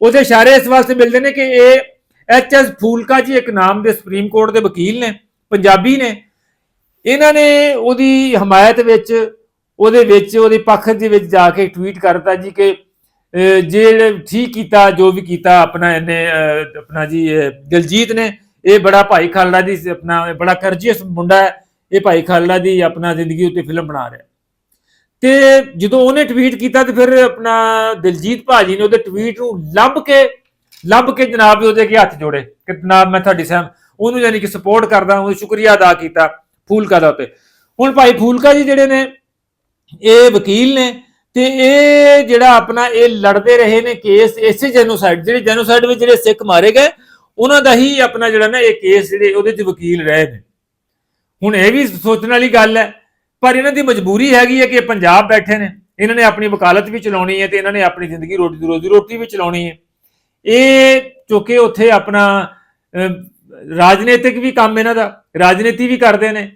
ਉਹਦੇ ਇਸ਼ਾਰੇ ਇਸ ਵਾਸਤੇ ਮਿਲਦੇ ਨੇ ਕਿ ਇਹ ਐਚ ਐਸ ਫੂਲਕਾ ਜੀ ਇੱਕ ਨਾਮ ਦੇ ਸੁਪਰੀਮ ਕੋਰਟ ਦੇ ਵਕੀਲ ਨੇ ਪੰਜਾਬੀ ਨੇ। ਇਹਨਾਂ ਨੇ ਉਹਦੀ ਹਮਾਇਤ ਵਿੱਚ ਉਹਦੇ ਵਿੱਚ ਉਹਦੇ ਪੱਖ ਦੇ ਵਿੱਚ ਜਾ ਕੇ ਟਵੀਟ ਕਰਤਾ ਜੀ ਕਿ ਅਹ, ਜੇ ਠੀਕ ਕੀਤਾ ਜੋ ਵੀ ਕੀਤਾ ਆਪਣਾ ਇਹਨੇ ਅਹ, ਆਪਣਾ ਜੀ ਦਿਲਜੀਤ ਨੇ ਇਹ ਬੜਾ ਭਾਈ ਖਾਲੜਾ ਦੀ ਆਪਣਾ ਬੜਾ ਕਰਜੀਅਸ ਮੁੰਡਾ ਹੈ, ਇਹ ਭਾਈ ਖਾਲੜਾ ਦੀ ਆਪਣਾ ਜ਼ਿੰਦਗੀ ਉੱਤੇ ਫਿਲਮ ਬਣਾ ਰਿਹਾ। ਤੇ ਜਦੋਂ ਉਹਨੇ ਟਵੀਟ ਕੀਤਾ ਤੇ ਫਿਰ ਆਪਣਾ ਦਿਲਜੀਤ ਭਾਜੀ ਨੇ ਉਹਦੇ ਟਵੀਟ ਨੂੰ ਲੱਭ ਕੇ ਲੱਭ ਕੇ ਜਨਾਬ ਉਹਦੇ ਅੱਗੇ ਹੱਥ ਜੋੜੇ ਕਿ ਜਨਾਬ ਮੈਂ ਤੁਹਾਡੀ ਸਹਿਮ, ਉਹਨੂੰ ਯਾਨੀ ਕਿ ਸਪੋਰਟ ਕਰਦਾ ਉਹਦਾ ਸ਼ੁਕਰੀਆ ਅਦਾ ਕੀਤਾ ਫੂਲਕਾ ਦਾ ਉੱਤੇ। ਹੁਣ ਭਾਈ ਫੂਲਕਾ ਜੀ ਜਿਹੜੇ ਨੇ, ਇਹ ਵਕੀਲ ਨੇ ਤੇ ਇਹ ਜਿਹੜਾ ਆਪਣਾ ਇਹ ਲੜਦੇ ਰਹੇ ਨੇ ਕੇਸ, ਇਸੇ ਜੈਨੋਸਾਈਡ ਜਿਹੜੇ ਜੈਨੋਸਾਈਡ ਵਿੱਚ ਜਿਹੜੇ ਸਿੱਖ ਮਾਰੇ ਗਏ ਉਹਨਾਂ ਦਾ ਹੀ ਆਪਣਾ ਜਿਹੜਾ ਨਾ ਇਹ ਕੇਸ ਜਿਹੜੇ ਉਹਦੇ 'ਚ ਵਕੀਲ ਰਹੇ ਨੇ। ਹੁਣ ਇਹ ਵੀ ਸੋਚਣ ਵਾਲੀ ਗੱਲ ਹੈ, ਪਰ ਇਹਨਾਂ ਦੀ ਮਜਬੂਰੀ ਹੈਗੀ ਹੈ ਕਿ ਇਹ ਪੰਜਾਬ ਬੈਠੇ ਨੇ। ਇਹਨਾਂ ਨੇ ਆਪਣੀ ਵਕਾਲਤ ਵੀ ਚਲਾਉਣੀ ਹੈ ਤੇ ਇਹਨਾਂ ਨੇ ਆਪਣੀ ਜ਼ਿੰਦਗੀ ਰੋਟੀ ਦੀ ਰੋਜ਼ੀ ਰੋਟੀ ਵੀ ਚਲਾਉਣੀ ਹੈ। ਇਹ ਚੁੱਕੇ ਉੱਥੇ ਆਪਣਾ ਰਾਜਨੀਤਿਕ ਵੀ ਕੰਮ ਇਹਨਾਂ ਦਾ, ਰਾਜਨੀਤੀ ਵੀ ਕਰਦੇ ਨੇ।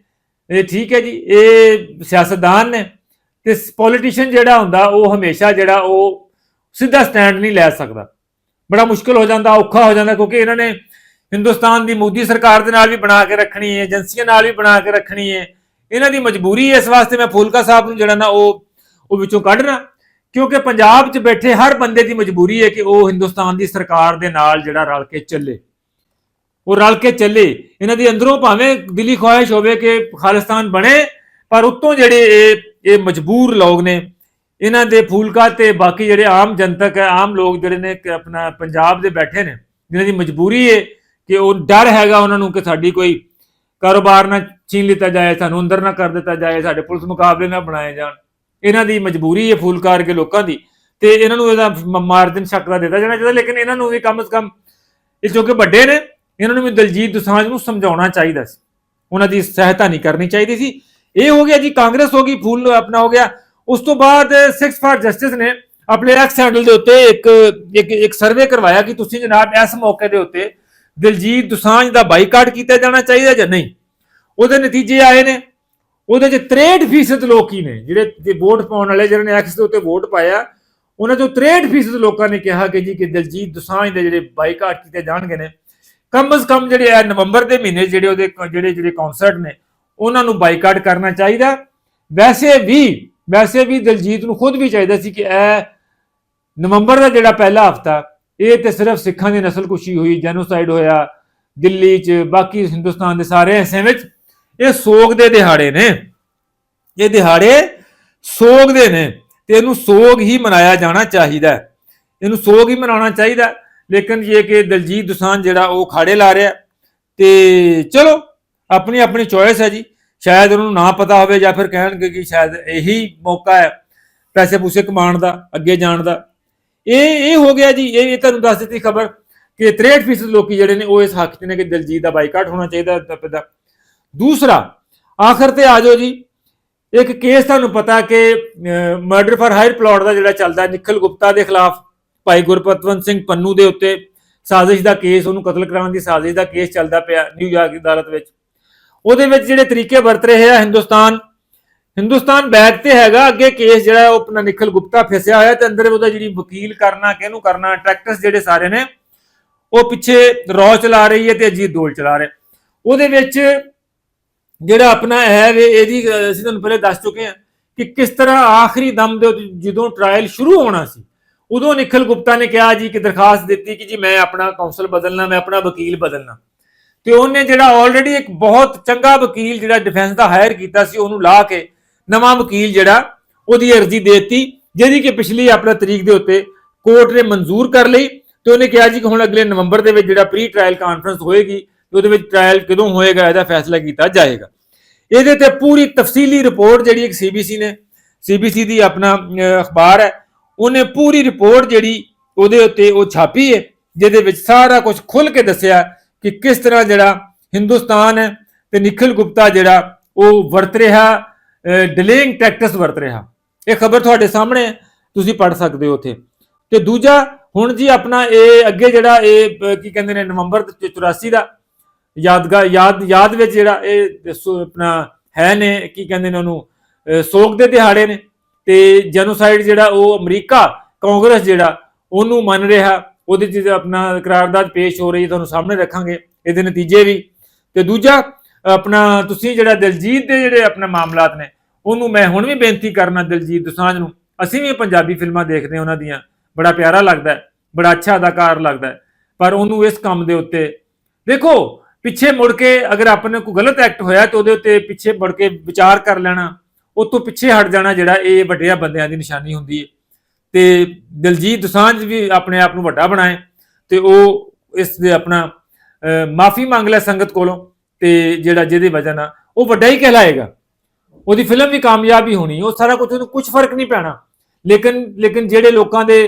ਇਹ ਠੀਕ ਹੈ ਜੀ, ਇਹ ਸਿਆਸਤਦਾਨ ਨੇ ਤੇ ਪੋਲੀਟੀਸ਼ੀਅਨ ਜਿਹੜਾ ਹੁੰਦਾ ਉਹ ਹਮੇਸ਼ਾ ਜਿਹੜਾ ਉਹ ਸਿੱਧਾ ਸਟੈਂਡ ਨਹੀਂ ਲੈ ਸਕਦਾ। ਬੜਾ ਮੁਸ਼ਕਲ ਹੋ ਜਾਂਦਾ, ਔਖਾ ਹੋ ਜਾਂਦਾ ਕਿਉਂਕਿ ਇਹਨਾਂ ਨੇ ਹਿੰਦੁਸਤਾਨ ਦੀ ਮੋਦੀ ਸਰਕਾਰ ਦੇ ਨਾਲ ਵੀ ਬਣਾ ਕੇ ਰੱਖਣੀ ਹੈ, ਏਜੰਸੀਆਂ ਨਾਲ ਵੀ ਬਣਾ ਕੇ ਰੱਖਣੀ ਹੈ। ਇਹਨਾਂ ਦੀ ਮਜਬੂਰੀ ਹੈ ਇਸ ਵਾਸਤੇ ਮੈਂ ਫੂਲਕਾ ਸਾਹਿਬ ਨੂੰ ਜਿਹੜਾ ਨਾ ਉਹ ਉਹ ਵਿੱਚੋਂ ਕੱਢਣਾ ਕਿਉਂਕਿ ਪੰਜਾਬ 'ਚ ਬੈਠੇ ਹਰ ਬੰਦੇ ਦੀ ਮਜਬੂਰੀ ਹੈ ਕਿ ਉਹ ਹਿੰਦੁਸਤਾਨ ਦੀ ਸਰਕਾਰ ਦੇ ਨਾਲ ਜਿਹੜਾ ਰਲ ਕੇ ਚੱਲੇ। ਉਹ ਰਲ ਕੇ ਚੱਲੇ। ਇਹਨਾਂ ਦੀ ਅੰਦਰੋਂ ਭਾਵੇਂ ਦਿਲੀ ਖੁਆਇਸ਼ ਹੋਵੇ ਕਿ ਖਾਲਿਸਤਾਨ ਬਣੇ, ਪਰ ਉੱਤੋਂ ਜਿਹੜੇ ਇਹ ਇਹ ਮਜਬੂਰ ਲੋਕ ਨੇ ਇਹਨਾਂ ਦੇ ਫੂਲਕਾ ਤੇ ਬਾਕੀ ਜਿਹੜੇ ਆਮ ਜਨਤਕ ਹੈ, ਆਮ ਲੋਕ ਜਿਹੜੇ ਨੇ ਆਪਣਾ ਪੰਜਾਬ ਦੇ ਬੈਠੇ ਨੇ, ਜਿਨ੍ਹਾਂ ਦੀ ਮਜਬੂਰੀ ਹੈ ਕਿ ਉਹ ਡਰ ਹੈਗਾ ਉਹਨਾਂ ਨੂੰ ਕਿ ਸਾਡੀ ਕੋਈ ਕਾਰੋਬਾਰ ਨਾ ਛੀਨ ਲਿੱਤਾ ਜਾਏ, ਸਾਨੂੰ ਅੰਦਰ ਨਾ ਕਰ ਦਿੱਤਾ ਜਾਏ, ਸਾਡੇ ਪੁਲਿਸ ਮੁਕਾਬਲੇ ਨਾ ਬਣਾਏ ਜਾਣ। ਇਹਨਾਂ ਦੀ ਮਜਬੂਰੀ ਹੈ ਫੂਲਕਾਰ ਕੇ ਲੋਕਾਂ ਦੀ। ਤੇ ਇਹਨਾਂ ਨੂੰ ਇਹਦਾ ਮ- ਮਾਰਜਨ ਸ਼ੱਕ ਦਾ ਦਿੱਤਾ ਜਾਣਾ ਚਾਹੀਦਾ, ਲੇਕਿਨ ਇਹਨਾਂ ਨੂੰ ਵੀ ਕਮ ਸੇ ਕਮ ਇਹ ਜੋ ਕਿ ਵੱਡੇ ਨੇ, ਇਹਨਾਂ ਨੂੰ ਵੀ ਦਲਜੀਤ ਦੁਸਾਂਝ ਨੂੰ ਸਮਝਾਉਣਾ ਚਾਹੀਦਾ ਸੀ। ਉਹਨਾਂ ਦੀ ਸਹਾਇਤਾ ਨਹੀਂ ਕਰਨੀ ਚਾਹੀਦੀ ਸੀ। ਇਹ ਹੋ ਗਿਆ ਜੀ, ਕਾਂਗਰਸ ਹੋ ਗਈ, ਫੂਲ ਆਪਣਾ ਹੋ ਗਿਆ। ਉਸ ਤੋਂ ਬਾਅਦ ਸਿਕਸ ਫਾਰ ਜਸਟਿਸ ਨੇ ਆਪਣੇ ਐਕਸ ਹੈਂਡਲ ਦੇ ਉੱਤੇ ਇੱਕ ਇੱਕ ਇੱਕ ਸਰਵੇ ਕਰਵਾਇਆ ਕਿ ਤੁਸੀਂ ਜਨਾਬ ਇਸ ਮੌਕੇ ਦੇ ਉੱਤੇ ਦਿਲਜੀਤ ਦੁਸਾਂਝ ਦਾ ਬਾਈਕਾਟ ਕੀਤਾ ਜਾਣਾ ਚਾਹੀਦਾ ਜਾਂ ਨਹੀਂ। ਉਹਦੇ ਨਤੀਜੇ ਆਏ ਨੇ। ਉਹਦੇ ਚ 63% ਲੋਕ ਹੀ ਨੇ ਜਿਹੜੇ ਵੋਟ ਪਾਉਣ ਵਾਲੇ ਜਿਹਨਾਂ ਨੇ ਐਕਸ ਦੇ ਉੱਤੇ ਵੋਟ ਪਾਇਆ, ਉਹਨਾਂ ਚੋਂ 63% ਲੋਕਾਂ ਨੇ ਕਿਹਾ ਕਿ ਜੀ ਕਿ ਦਿਲਜੀਤ ਦੁਸਾਂਝ ਦੇ ਜਿਹੜੇ ਬਾਈਕਾਟ ਕੀਤੇ ਜਾਣਗੇ ਨੇ, ਕਮ ਸ ਕਮ ਜਿਹੜੇ ਆ ਨਵੰਬਰ ਦੇ ਮਹੀਨੇ ਜਿਹੜੇ ਉਹਦੇ ਜਿਹੜੇ ਜਿਹੜੇ ਕਨਸਰਟ ਨੇ, ਉਹਨਾਂ ਨੂੰ ਬਾਈਕਾਟ ਕਰਨਾ ਚਾਹੀਦਾ। ਵੈਸੇ ਵੀ ਵੈਸੇ ਵੀ ਦਲਜੀਤ ਨੂੰ ਖੁਦ ਵੀ ਚਾਹੀਦਾ ਸੀ ਕਿ ਇਹ ਨਵੰਬਰ ਦਾ ਜਿਹੜਾ ਪਹਿਲਾ ਹਫਤਾ, ਇਹ ਤੇ ਸਿਰਫ ਸਿੱਖਾਂ ਦੀ ਨਸਲਕੁਸ਼ੀ ਹੋਈ, ਜੈਨੋਸਾਈਡ ਹੋਇਆ, ਦਿੱਲੀ 'ਚ, ਬਾਕੀ ਹਿੰਦੁਸਤਾਨ ਦੇ ਸਾਰੇ ਹਿੱਸਿਆਂ ਵਿੱਚ, ਇਹ ਸੋਗ ਦੇ ਦਿਹਾੜੇ ਨੇ। ਇਹ ਦਿਹਾੜੇ ਸੋਗ ਦੇ ਨੇ ਤੇ ਇਹਨੂੰ ਸੋਗ ਹੀ ਮਨਾਇਆ ਜਾਣਾ ਚਾਹੀਦਾ ਹੈ। ਇਹਨੂੰ ਸੋਗ ਹੀ ਮਨਾਉਣਾ ਚਾਹੀਦਾ ਲੇਕਿਨ ਇਹ ਕਿ ਦਲਜੀਤ ਦੁਸਾਨ ਜਿਹੜਾ ਉਹ ਖਾੜੇ ਲਾ ਰਿਹਾ ਤੇ ਚਲੋ ਆਪਣੀ ਆਪਣੀ ਚੋਇਸ ਹੈ ਜੀ। ਸ਼ਾਇਦ ਉਹਨੂੰ ਨਾ ਪਤਾ ਹੋਵੇ ਜਾਂ ਫਿਰ ਕਹਿਣਗੇ ਕਿ ਸ਼ਾਇਦ ਇਹੀ ਮੌਕਾ ਹੈ ਪੈਸੇ ਪੂਸੇ ਕਮਾਉਣ ਦਾ, ਅੱਗੇ ਜਾਣ ਦਾ। ਇਹ ਇਹ ਹੋ ਗਿਆ ਜੀ, ਇਹ ਤੁਹਾਨੂੰ ਦੱਸ ਦਿੱਤੀ ਖਬਰ ਕਿ 63% ਲੋਕੀ ਜਿਹੜੇ ਨੇ ਉਹ ਇਸ ਹੱਕ 'ਚ ਨੇ ਕਿ ਦਿਲਜੀਤ ਦਾ ਬਾਈਕਾਟ ਹੋਣਾ ਚਾਹੀਦਾ ਦਾ- ਦਾ ਦੂਸਰਾ, ਆਖਰ ਤੇ ਆ ਜਾਓ ਜੀ, ਇੱਕ ਕੇਸ ਤੁਹਾਨੂੰ ਪਤਾ ਕਿ ਮਰਡਰ ਫਾਰ ਹਾਇਰ ਪਲਾਟ ਦਾ ਜਿਹੜਾ ਚੱਲਦਾ ਨਿਖਲ ਗੁਪਤਾ ਦੇ ਖਿਲਾਫ ਭਾਈ ਗੁਰਪਤਵੰਤ ਸਿੰਘ ਪੰਨੂ ਦੇ ਉੱਤੇ ਸਾਜ਼ਿਸ਼ ਦਾ ਕੇਸ ਉਹਨੂੰ ਕਤਲ ਕਰਾਉਣ ਦੀ ਸਾਜ਼ਿਸ਼ ਦਾ ਕੇਸ ਚੱਲਦਾ ਪਿਆ ਨਿਊਯਾਰਕ ਦੀ ਅਦਾਲਤ ਵਿੱਚ। ਉਹਦੇ ਵਿੱਚ ਜਿਹੜੇ ਤਰੀਕੇ ਵਰਤ ਰਹੇ ਆ ਹਿੰਦੁਸਤਾਨ ਹਿੰਦੁਸਤਾਨ ਬੈਕ ਤੇ ਹੈਗਾ ਅੱਗੇ ਕੇਸ ਜਿਹੜਾ ਉਹ ਆਪਣਾ ਨਿਖਲ ਗੁਪਤਾ ਫਸਿਆ ਹੋਇਆ ਤੇ ਅੰਦਰ ਉਹਦਾ ਜਿਹੜੀ ਵਕੀਲ ਕਰਨਾ ਕਿਹਨੂੰ ਕਰਨਾ ਟਰੈਕਟਰਸ ਜਿਹੜੇ ਸਾਰੇ ਨੇ ਉਹ ਪਿੱਛੇ ਰੌ ਚਲਾ ਰਹੀ ਹੈ ਤੇ ਅਜੀਤ ਦੋਲ ਚਲਾ ਰਹੇ। ਉਹਦੇ ਵਿੱਚ ਜਿਹੜਾ ਆਪਣਾ ਹੈ ਵੀ ਇਹਦੀ ਅਹ, ਅਸੀਂ ਤੁਹਾਨੂੰ ਪਹਿਲੇ ਦੱਸ ਚੁੱਕੇ ਹਾਂ ਕਿ ਕਿਸ ਤਰ੍ਹਾਂ ਆਖਰੀ ਦਮ ਦੇ ਉੱਤੇ ਜਦੋਂ ਟ੍ਰਾਇਲ ਸ਼ੁਰੂ ਹੋਣਾ ਸੀ ਉਦੋਂ ਨਿਖਲ ਗੁਪਤਾ ਨੇ ਕਿਹਾ ਜੀ ਕਿ ਦਰਖਾਸਤ ਦਿੱਤੀ ਕਿ ਜੀ ਮੈਂ ਆਪਣਾ ਕਾਉਂਸਲ ਬਦਲਣਾ ਮੈਂ ਆਪਣਾ ਵਕੀਲ ਬਦਲਣਾ। ਤੇ ਉਹਨੇ ਜਿਹੜਾ ਆਲਰੇਡੀ ਇੱਕ ਬਹੁਤ ਚੰਗਾ ਵਕੀਲ ਜਿਹੜਾ ਡਿਫੈਂਸ ਦਾ ਹਾਇਰ ਕੀਤਾ ਸੀ, ਉਹਨੂੰ ਲਾ ਕੇ ਨਵਾਂ ਵਕੀਲ ਜਿਹੜਾ, ਉਹਦੀ ਅਰਜ਼ੀ ਦੇਤੀ ਜਿਹਦੀ ਕਿ ਪਿਛਲੀ ਆਪਣਾ ਤਰੀਕ ਦੇ ਉੱਤੇ ਕੋਰਟ ਨੇ ਮਨਜ਼ੂਰ ਕਰ ਲਈ ਤੇ ਉਹਨੇ ਕਿਹਾ ਜੀ ਕਿ ਹੁਣ ਅਗਲੇ ਨਵੰਬਰ ਦੇ ਵਿੱਚ ਜਿਹੜਾ ਪ੍ਰੀ ਟ੍ਰਾਇਲ ਕਾਨਫਰੰਸ ਹੋਏਗੀ ਤੇ ਉਹਦੇ ਵਿੱਚ ਟ੍ਰਾਇਲ ਕਦੋਂ ਹੋਏਗਾ, ਇਹਦਾ ਫੈਸਲਾ ਕੀਤਾ ਜਾਏਗਾ। ਇਹਦੇ ਤੇ ਪੂਰੀ ਤਫਸੀਲੀ ਰਿਪੋਰਟ ਜਿਹੜੀ ਇੱਕ ਸੀਬੀਸੀ ਨੇ ਸੀਬੀਸੀ ਦੀ ਆਪਣਾ ਅਖਬਾਰ ਹੈ, ਉਹਨੇ ਪੂਰੀ ਰਿਪੋਰਟ ਜਿਹੜੀ ਉਹਦੇ ਉੱਤੇ ਉਹ ਛਾਪੀ ਹੈ, ਜਿਹਦੇ ਵਿੱਚ ਸਾਰਾ ਕੁਝ ਖੁੱਲ ਕੇ ਦੱਸਿਆ ਕਿ ਕਿਸ ਤਰ੍ਹਾਂ ਜਿਹੜਾ ਹਿੰਦੁਸਤਾਨ ਹੈ ਤੇ ਨਿਖਿਲ ਗੁਪਤਾ ਜਿਹੜਾ ਉਹ ਵਰਤ ਰਿਹਾ ਡਿਲੇਇੰਗ ਟੈਕਟਿਕਸ ਵਰਤ ਰਿਹਾ। ਇਹ ਖਬਰ ਤੁਹਾਡੇ ਸਾਹਮਣੇ ਤੁਸੀਂ ਪੜ੍ਹ ਸਕਦੇ ਹੋ ਉੱਥੇ। ਤੇ ਦੂਜਾ, ਹੁਣ ਜੀ ਆਪਣਾ ਇਹ ਅੱਗੇ ਜਿਹੜਾ ਇਹ ਕੀ ਕਹਿੰਦੇ ਨੇ, ਨਵੰਬਰ 84 ਦਾ ਯਾਦਗਾਰ ਯਾਦ ਯਾਦ ਵਿੱਚ ਜਿਹੜਾ ਇਹ ਆਪਣਾ ਹੈ ਨੇ, ਕੀ ਕਹਿੰਦੇ ਨੇ ਉਹਨੂੰ ਸੋਗ ਦੇ ਦਿਹਾੜੇ ਨੇ। ਤੇ ਜੈਨੋਸਾਈਡ ਜਿਹੜਾ ਉਹ ਅਮਰੀਕਾ ਕਾਂਗਰਸ ਜਿਹੜਾ ਉਹਨੂੰ ਮੰਨ ਰਿਹਾ। ਉਹਦੇ 'ਚ ਆਪਣਾ ਕਰਾਰਦਾਦ ਪੇਸ਼ ਹੋ ਰਹੀ ਹੈ, ਤੁਹਾਨੂੰ ਸਾਹਮਣੇ ਰੱਖਾਂਗੇ, ਇਹਦੇ ਨਤੀਜੇ ਵੀ। ਤੇ ਦੂਜਾ, ਆਪਣਾ ਤੁਸੀਂ ਜਿਹੜਾ ਦਿਲਜੀਤ ਦੇ ਜਿਹੜੇ ਆਪਣਾ ਮਾਮਲਾਤ ਨੇ, ਉਹਨੂੰ ਮੈਂ ਹੁਣ ਵੀ ਬੇਨਤੀ ਕਰਨਾ ਦਿਲਜੀਤ ਦੁਸਾਂਝ ਨੂੰ, ਅਸੀਂ ਵੀ ਪੰਜਾਬੀ ਫਿਲਮਾਂ ਦੇਖਦੇ ਹਾਂ ਉਹਨਾਂ ਦੀਆਂ, ਬੜਾ ਪਿਆਰਾ ਲੱਗਦਾ ਬੜਾ ਅੱਛਾ ਅਦਾਕਾਰ ਲੱਗਦਾ ਪਰ ਉਹਨੂੰ ਇਸ ਕੰਮ ਦੇ ਉੱਤੇ, ਦੇਖੋ, ਪਿੱਛੇ ਮੁੜ ਕੇ ਅਗਰ ਆਪਣੇ ਕੋਈ ਗਲਤ ਐਕਟ ਹੋਇਆ ਤਾਂ ਉਹਦੇ ਉੱਤੇ ਪਿੱਛੇ ਮੁੜ ਕੇ ਵਿਚਾਰ ਕਰ ਲੈਣਾ, ਉਹ ਤੋਂ ਪਿੱਛੇ ਹਟ ਜਾਣਾ ਜਿਹੜਾ ਇਹ ਵੱਡਿਆਂ ਬੰਦਿਆਂ ਦੀ ਨਿਸ਼ਾਨੀ ਹੁੰਦੀ ਹੈ। ਤੇ ਦਿਲਜੀਤ ਦੁਸਾਂਝ ਵੀ ਆਪਣੇ ਆਪ ਨੂੰ ਵੱਡਾ ਬਣਾਏ ਤੇ ਉਹ ਇਸ ਦੇ ਆਪਣਾ ਮਾਫੀ ਮੰਗ ਲੈ ਸੰਗਤ ਕੋਲੋਂ ਤੇ ਜਿਹੜਾ ਜਿਹਦੇ ਵਜ੍ਹਾ ਨਾਲ ਉਹ ਵੱਡਾ ਹੀ ਕਹਿਲਾਏਗਾ। ਉਹਦੀ ਫਿਲਮ ਵੀ ਕਾਮਯਾਬ ਹੀ ਹੋਣੀ, ਉਹ ਸਾਰਾ ਕੁਝ ਉਹਨੂੰ ਕੁਝ ਫ਼ਰਕ ਨਹੀਂ ਪੈਣਾ। ਲੇਕਿਨ ਲੇਕਿਨ ਜਿਹੜੇ ਲੋਕਾਂ ਦੇ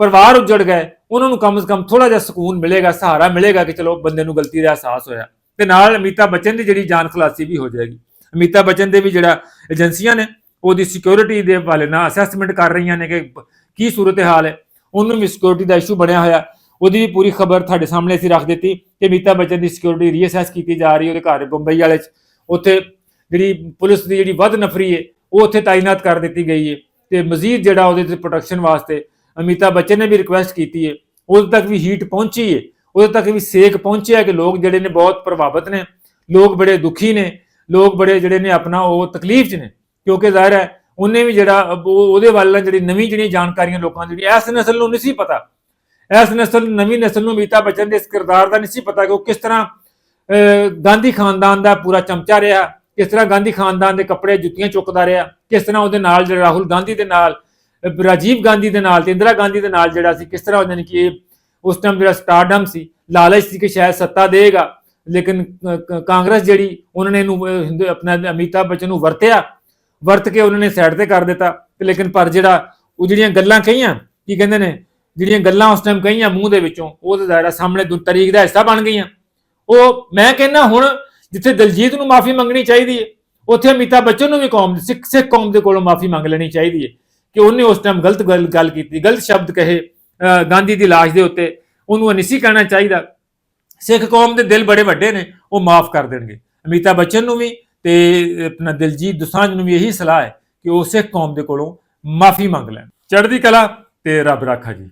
ਪਰਿਵਾਰ ਉੱਜੜ ਗਏ, ਉਹਨਾਂ ਨੂੰ ਕਮ ਸੇ ਕਮ ਥੋੜਾ ਜਿਹਾ ਸਕੂਨ ਮਿਲੇਗਾ, ਸਹਾਰਾ ਮਿਲੇਗਾ ਕਿ ਚਲੋ ਬੰਦੇ ਨੂੰ ਗਲਤੀ ਦਾ ਅਹਿਸਾਸ ਹੋਇਆ। ਤੇ ਨਾਲ ਅਮਿਤਾ ਬੱਚਨ ਦੀ ਜਿਹੜੀ ਜਾਨ ਖਲਾਸੀ ਵੀ ਹੋ ਜਾਏਗੀ। ਅਮਿਤਾ ਬੱਚਨ ਦੇ ਵੀ ਜਿਹੜਾ ਏਜੰਸੀਆਂ ਨੇ, ਉਹਦੀ ਸਿਕਿਉਰਿਟੀ ਦੇ ਹਵਾਲੇ ਨਾਲ ਅਸੈਸਮੈਂਟ ਕਰ ਰਹੀਆਂ ਨੇ ਕਿ ਕੀ ਸੂਰਤ ਹਾਲ ਹੈ? ਉਹਨੂੰ ਵੀ ਸਿਕਿਉਰਿਟੀ ਦਾ ਇਸ਼ੂ ਬਣਿਆ ਹੋਇਆ। ਉਹਦੀ ਵੀ ਪੂਰੀ ਖਬਰ ਤੁਹਾਡੇ ਸਾਹਮਣੇ ਅਸੀਂ ਰੱਖ ਦਿੱਤੀ ਕਿ ਅਮਿਤਾ ਬੱਚਨ ਦੀ ਸਿਕਿਉਰਿਟੀ ਰੀਅਸੈਸ ਕੀਤੀ ਜਾ ਰਹੀ ਹੈ ਉਹਦੇ ਘਰ ਬੰਬਈ ਵਾਲੇ ਚ। ਉੱਥੇ ਜਿਹੜੀ ਪੁਲਿਸ ਦੀ ਜਿਹੜੀ ਵੱਧ ਨਫਰੀ ਹੈ, ਉਹ ਉੱਥੇ ਤਾਇਨਾਤ ਕਰ ਦਿੱਤੀ ਗਈ ਹੈ। ਤੇ ਮਜ਼ੀਦ ਜਿਹੜਾ ਉਹਦੇ ਤੇ ਪ੍ਰੋਟੈਕਸ਼ਨ ਵਾਸਤੇ ਅਮਿਤਾ ਬੱਚਨ ਨੇ ਵੀ ਰਿਕੁਐਸਟ ਕੀਤੀ ਹੈ, ਉਦੋਂ ਤੱਕ ਵੀ ਹੀਟ ਪਹੁੰਚੀ ਹੈ। ਉਦੋਂ ਤੱਕ ਵੀ ਸੇਕ ਪਹੁੰਚਿਆ ਕਿ ਲੋਕ ਜਿਹੜੇ ਨੇ ਬਹੁਤ ਪ੍ਰਭਾਵਿਤ ਨੇ। ਲੋਕ ਬੜੇ ਦੁਖੀ ਨੇ। ਲੋਕ ਬੜੇ ਜਿਹੜੇ ਨੇ ਆਪਣਾ ਉਹ ਤਕਲੀਫ 'ਚ ਨੇ। ਕਿਉਂਕਿ ਜ਼ਾਹਿਰ ਹੈ ਉਹਨੇ ਵੀ ਜਿਹੜਾ ਉਹ- ਉਹਦੇ ਵੱਲ ਜਿਹੜੀ ਨਵੀਂ ਜਿਹੜੀਆਂ ਜਾਣਕਾਰੀਆਂ ਲੋਕਾਂ ਦੀ ਜਿਹੜੀ ਇਸ ਨਸਲ ਨੂੰ ਨਹੀਂ ਸੀ ਪਤਾ। ਇਸ ਨਸਲ ਨਵੀਂ ਨਸਲ ਨੂੰ ਅਮਿਤਾ ਬੱਚਨ ਦੇ ਇਸ ਕਿਰਦਾਰ ਦਾ ਨਹੀਂ ਸੀ ਪਤਾ ਕਿ ਉਹ ਕਿਸ ਤਰ੍ਹਾਂ ਅਹ, ਗਾਂਧੀ ਖਾਨਦਾਨ ਦਾ ਪੂਰਾ ਚਮਚਾ ਰਿਹਾ ਕਿਸ ਤਰ੍ਹਾਂ ਗਾਂਧੀ ਖਾਨਦਾਨ ਦੇ ਕੱਪੜੇ ਜੁੱਤੀਆਂ ਚੁੱਕਦਾ ਰਿਹਾ ਕਿਸ ਤਰ੍ਹਾਂ ਉਹਦੇ ਨਾਲ ਜਿਹੜਾ ਰਾਹੁਲ ਗਾਂਧੀ ਦੇ ਨਾਲ ਰਾਜੀਵ ਗਾਂਧੀ ਦੇ ਨਾਲ ਤੇ ਇੰਦਰਾ ਗਾਂਧੀ ਦੇ ਨਾਲ ਜਿਹੜਾ ਸੀ ਕਿਸ ਤਰ੍ਹਾਂ ਉਹਨਾਂ ਨੇ ਕਿ ਉਸ ਟਾਈਮ ਜਿਹੜਾ ਸਟਾਰਡਮ ਸੀ ਲਾਲਚ ਸੀ ਕਿ ਸ਼ਾਇਦ ਸੱਤਾ ਦੇਗਾ ਲੇਕਿਨ ਕਾਂਗਰਸ ਜਿਹੜੀ ਉਹਨਾਂ ਨੇ ਇਹਨੂੰ ਹਿੰਦੂ ਆਪਣਾ ਅਮਿਤਾਭ ਬੱਚਨ ਨੂੰ ਵਰਤਿਆ। ਵਰਤ ਕੇ ਉਹਨਾਂ ਨੇ ਸਾਈਡ ਤੇ ਕਰ ਦਿੱਤਾ ਤੇ ਲੇਕਿਨ ਪਰ ਜਿਹੜਾ ਉਹ ਜਿਹੜੀਆਂ ਗੱਲਾਂ ਕਹੀਆਂ, ਕੀ ਕਹਿੰਦੇ ਨੇ, ਜਿਹੜੀਆਂ ਗੱਲਾਂ ਉਸ ਟਾਈਮ ਕਹੀਆਂ ਮੂੰਹ ਦੇ ਵਿੱਚੋਂ, ਉਹ ਤਾਂ ਸਾਹਮਣੇ ਤਰੀਕ ਦਾ ਹਿੱਸਾ ਬਣ ਗਈਆਂ। ਉਹ ਮੈਂ ਕਹਿੰਦਾ ਹੁਣ ਜਿੱਥੇ ਦਲਜੀਤ ਨੂੰ ਮਾਫੀ ਮੰਗਣੀ ਚਾਹੀਦੀ ਹੈ, ਉੱਥੇ ਅਮਿਤਾਭ ਬੱਚਨ ਨੂੰ ਵੀ ਕੌਮ, ਸਿੱਖ ਸਿੱਖ ਕੌਮ ਦੇ ਕੋਲੋਂ ਮਾਫੀ ਮੰਗ ਲੈਣੀ ਚਾਹੀਦੀ ਹੈ ਕਿ ਉਹਨੇ ਉਸ ਟਾਈਮ ਗਲਤ ਗੱਲ ਗੱਲ ਕੀਤੀ, ਗਲਤ ਸ਼ਬਦ ਕਹੇ, ਅਹ, ਗਾਂਧੀ ਦੀ ਲਾਸ਼ ਦੇ ਉੱਤੇ, ਉਹਨੂੰ ਇਹ ਕਹਿਣਾ ਚਾਹੀਦਾ। ਸਿੱਖ ਕੌਮ ਦੇ ਦਿਲ ਬੜੇ ਵੱਡੇ ਨੇ, ਉਹ ਮਾਫ ਕਰ ਦੇਣਗੇ। ਅਮਿਤਾਭ ਬੱਚਨ ਨੂੰ ਵੀ ਤੇ ਆਪਣਾ ਦਿਲਜੀਤ ਦੁਸਾਂਝ ਨੂੰ ਵੀ ਇਹੀ ਸਲਾਹ ਹੈ ਕਿ ਉਹ ਸਿੱਖ ਕੌਮ ਦੇ ਕੋਲੋਂ ਮਾਫੀ ਮੰਗ ਲੈਣ। ਚੜ੍ਹਦੀ ਕਲਾ ਤੇ ਰੱਬ ਰਾਖਾ ਜੀ।